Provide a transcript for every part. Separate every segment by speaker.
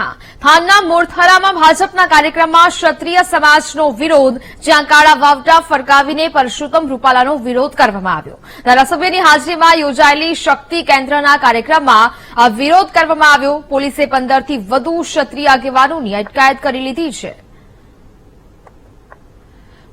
Speaker 1: હા. થાનના મોરથારામાં ભાજપના કાર્યક્રમમાં ક્ષત્રિય સમાજનો વિરોધ, જ્યાં કાળા વાવટા ફરકાવીને પરસોત્તમ રૂપાલાનો વિરોધ કરવામાં આવ્યો. ધારાસભ્યની હાજરીમાં યોજાયેલી શક્તિ કેન્દ્રના કાર્યક્રમમાં વિરોધ કરવામાં આવ્યો. પોલીસે પંદરથી વધુ ક્ષત્રિય આગેવાનોની અટકાયત કરી લીધી છે.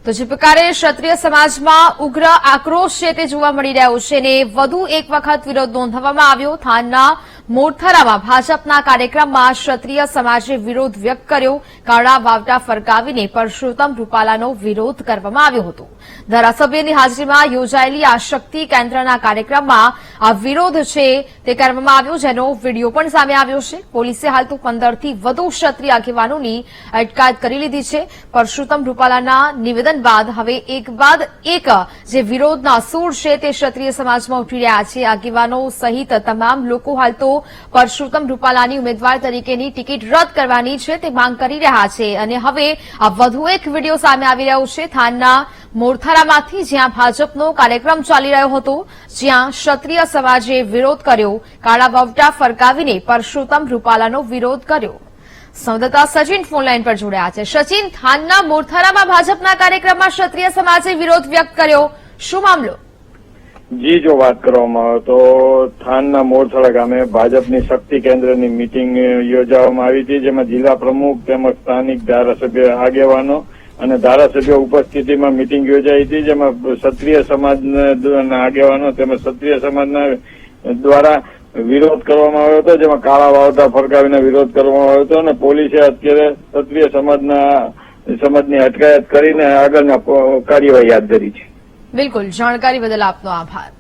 Speaker 1: તો જે પ્રકારે ક્ષત્રિય સમાજમાં ઉગ્ર આક્રોશ છે તે જોવા મળી રહ્યો છે અને વધુ એક વખત વિરોધ નોંધાવવામાં આવ્યો. થાનના મોરથરામાં ભાજપના કાર્યક્રમમાં ક્ષત્રિય સમાજે વિરોધ વ્યક્ત કર્યો. કાળા વાવટા ફરકાવીને પરસોત્તમ રૂપાલાનો વિરોધ કરવામાં આવ્યો હતો. ધારાસભ્યની હાજરીમાં યોજાયેલી આ શક્તિ કેન્દ્રના કાર્યક્રમમાં આ વિરોધ છે તે કરવામાં આવ્યો, જેનો વીડિયો પણ સામે આવ્યો છે. પોલીસે હાલ તો પંદરથી વધુ ક્ષત્રિય આગેવાનોની અટકાયત કરી લીધી છે. પરસોત્તમ રૂપાલાના નિવેદન બાદ હવે એક બાદ એક જે વિરોધના સૂર છે તે ક્ષત્રિય સમાજમાં ઉઠી રહ્યા છે. આગેવાનો સહિત તમામ લોકો હાલ તો પરસોત્તમ રૂપાલાની ઉમેદવાર તરીકેની ટિકિટ રદ કરવાની છે, તે માંગ કરી રહ્યા છે. અને હવે આ વધુ એક વીડિયો સામે આવી રહ્યો છે, થાનના મોરથારામાંથી, જ્યાં ભાજપનો કાર્યક્રમ ચાલી રહ્યો હતો, જ્યાં ક્ષત્રિય સમાજે વિરોધ કર્યો. કાળા વવટા ફરકાવીને પરસોત્તમ રૂપાલાનો વિરોધ કર્યો. સંવાદદાતા સચિન ફોનલાઈન પર જોડાયા છે. સચિન, થાનના મોરથારામાં ભાજપના કાર્યક્રમમાં ક્ષત્રિય સમાજે વિરોધ વ્યક્ત કર્યો. શું મામલો?
Speaker 2: જી, જો વાત કરવામાં આવે તો થાનના મોરથળા ગામે ભાજપની શક્તિ કેન્દ્રની મિટિંગ યોજાવામાં આવી હતી, જેમાં જિલ્લા પ્રમુખ તેમજ સ્થાનિક ધારાસભ્ય આગેવાનો અને ધારાસભ્ય ઉપસ્થિતિમાં મિટિંગ યોજાઈ હતી, જેમાં ક્ષત્રિય સમાજના આગેવાનો તેમજ ક્ષત્રિય સમાજના દ્વારા વિરોધ કરવામાં આવ્યો હતો, જેમાં કાળા વાવતા ફરકાવીને વિરોધ કરવામાં આવ્યો હતો અને પોલીસે અત્યારે ક્ષત્રિય સમાજના, સમાજની અટકાયત કરીને આગળના કાર્યવાહી હાથ ધરી છે.
Speaker 1: બિલકુલ જાણકારી બદલ આપનો આભાર.